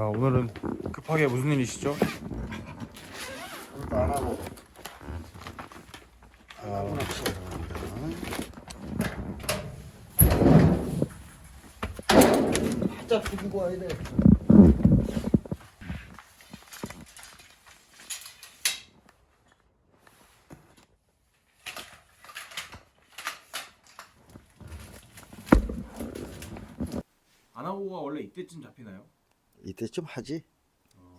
야, 오늘은 급하게 무슨 일이시죠? 안 하고 아, 살짝 죽이고 와야 돼 아나고가 원래 이때쯤 잡히나요? 이때쯤 하지.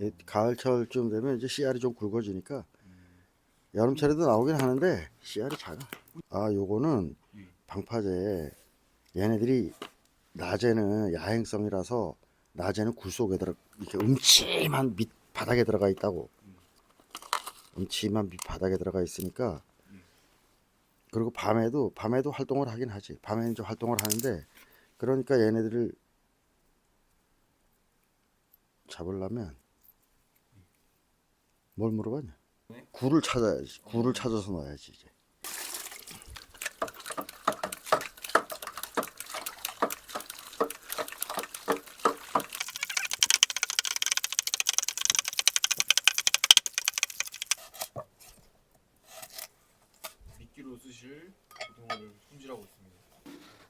예, 가을철쯤 되면 이제 씨알이 좀 굵어지니까 여름철에도 나오긴 하는데 씨알이 작아. 아 요거는 방파제 얘네들이 낮에는 야행성이라서 낮에는 굴 속에 들어 이렇게 음침한 밑 바닥에 들어가 있다고. 음침한 밑 바닥에 들어가 있으니까 그리고 밤에도 밤에도 활동을 하긴 하지. 밤에는 좀 활동을 하는데 그러니까 얘네들을 잡으려면 뭘 물어봤냐? 네? 굴을 찾아야지. 굴을 찾아서 넣어야지 이제. 미끼로 쓰실 고등어를 손질하고 있습니다.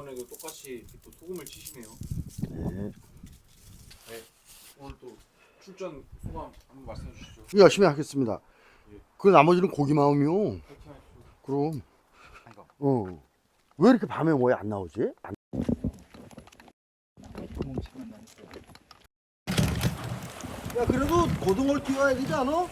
저번에도 똑같이 또 소금을 치시네요. 네. 오늘 또 출전 소감 한번 말씀해 주시죠. 열심히 하겠습니다. 그 나머지는 고기 마음이요. 그럼. 아이고. 어. 왜 이렇게 밤에 뭐에 안 나오지? 안... 야 그래도 고등어를 띄워야 되지 않아?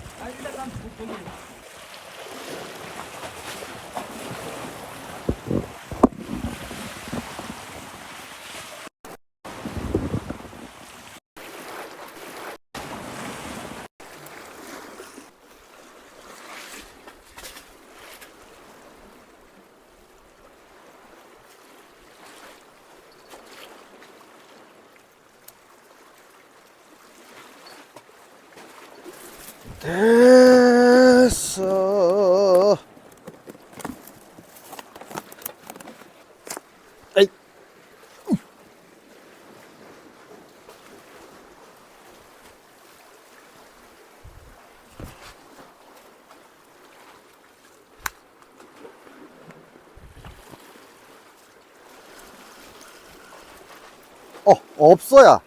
됐어. 어, 없어야.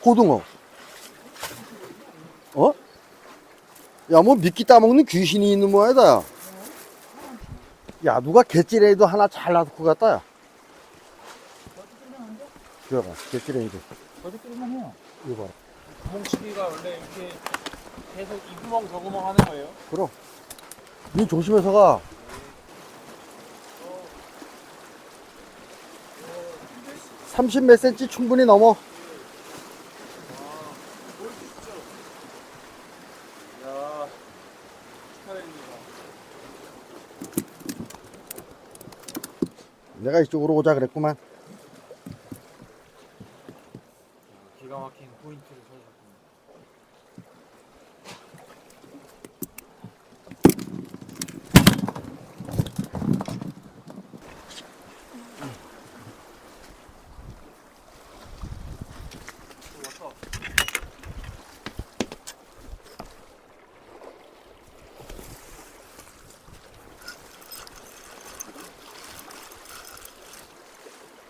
고등어. 어? 야, 뭐 미끼 따먹는 귀신이 있는 모양이다, 야. 야, 누가 개찌레기도 하나 잘 놔두고 갔다, 야. 들어가, 개찌레기도. 저희끼리만 해요. 이거 봐라. 구멍치기가 원래 이렇게 계속 이 구멍 저 구멍 하는 거예요? 그럼. 니 조심해서 가. 삼십 몇 센치 충분히 넘어. 야 축하드립니다. 내가 이쪽으로 오자 그랬구만. 기가 막힌 포인트를 찾으셨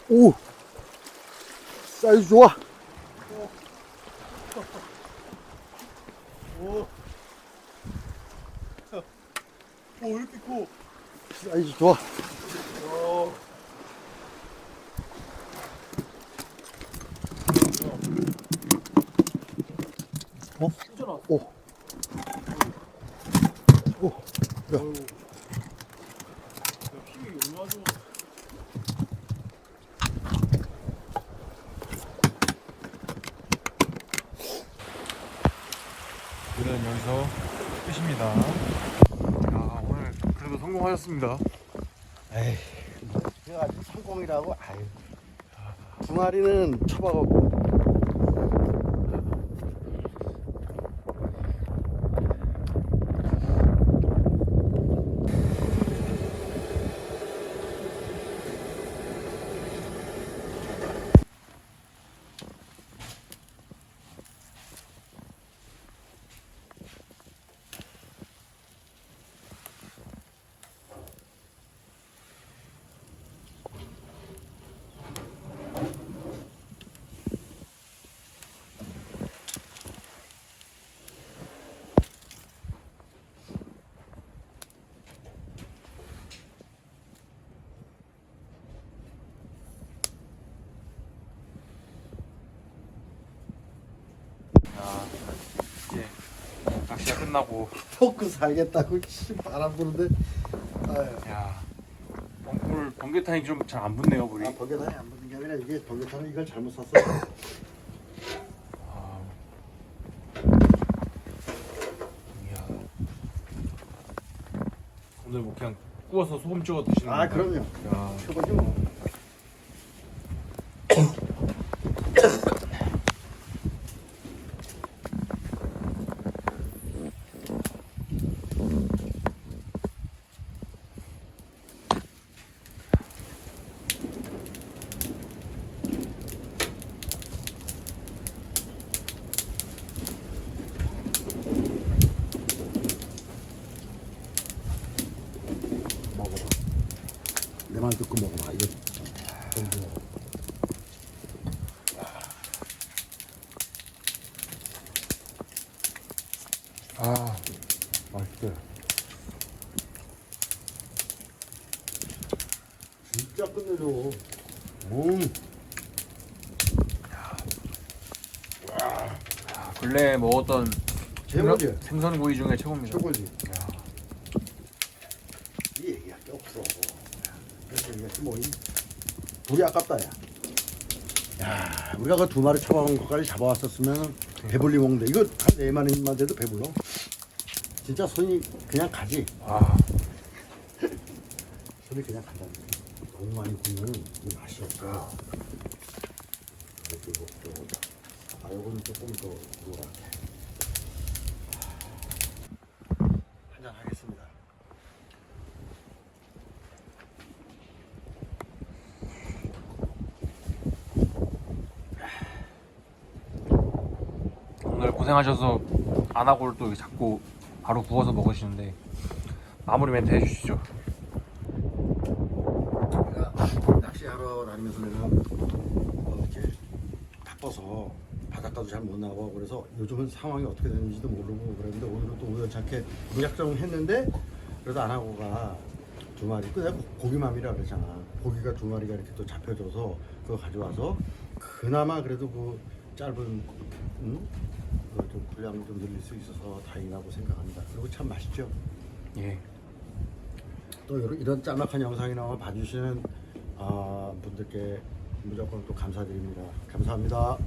오! 사이즈 좋아. 오. 오, 왜 이렇게 커? 사이즈 좋아. 와. 어? 오. 오. 야, 힘이 얼마나 좋아. 여기서 끝입니다. 야, 오늘 그래도 성공하셨습니다. 에이, 제가 아주 성공이라고, 아유. 두 마리는 쳐박았고, 끝나고 포크 살겠다고 씨, 바람 부는데. 아유. 야 뻥불 번개탄이 좀 잘 안 붙네요 불이. 아 번개탄이 안 붙는 게 아니라 이게 번개탄은 이걸 잘못 샀어. 아. 이야. 오늘 뭐 그냥 구워서 소금 찍어 드시는 아 건가요? 그럼요. 야. 최고죠. 내 말 듣고 먹어봐. 이거 좀 먹어. 아 맛있어요. 진짜 끝내줘. 음. 아, 근래 먹었던 생선구이 중에 최고입니다. 최고지. 야. 이 얘기할 게 없어. 그래서 얘기했지 뭐. 이 불이 아깝다 야. 야, 우리가 그 두 마리 처박은 것까지 잡아왔었으면 배불리 먹는데 이거 한네 마리만 돼도 배불러. 진짜 손이 그냥 가지. 아, 손이 그냥 간다. 너무 많이 구우면 이 맛이. 그리고 또, 아, 요거는 조금 더 노랗게. 한잔 하겠습니다. 오늘 고생하셔서 안 하고를 또 이렇게 자꾸 바로 구워서 먹으시는데 마무리 멘트 해주시죠. 낚시하러 다니면서 내가 어, 이렇게 바빠서 바닷가도 잘 못 나가고 그래서 요즘은 상황이 어떻게 되는지도 모르고 그랬는데 오늘은 또 우연찮게 무작정 했는데 그래도 안 하고가 두 마리 그 내가 고기맘이라 그랬잖아 고기가 두 마리가 이렇게 또 잡혀줘서 그거 가져와서 그나마 그래도 그 짧은 음? 분량을 좀 늘릴 수 있어서 다행이라고 생각합니다 그리고 참 맛있죠 예. 또 이런, 이런 짤막한 영상이 나와 봐주시는 아, 분들께 무조건 또 감사드립니다. 감사합니다.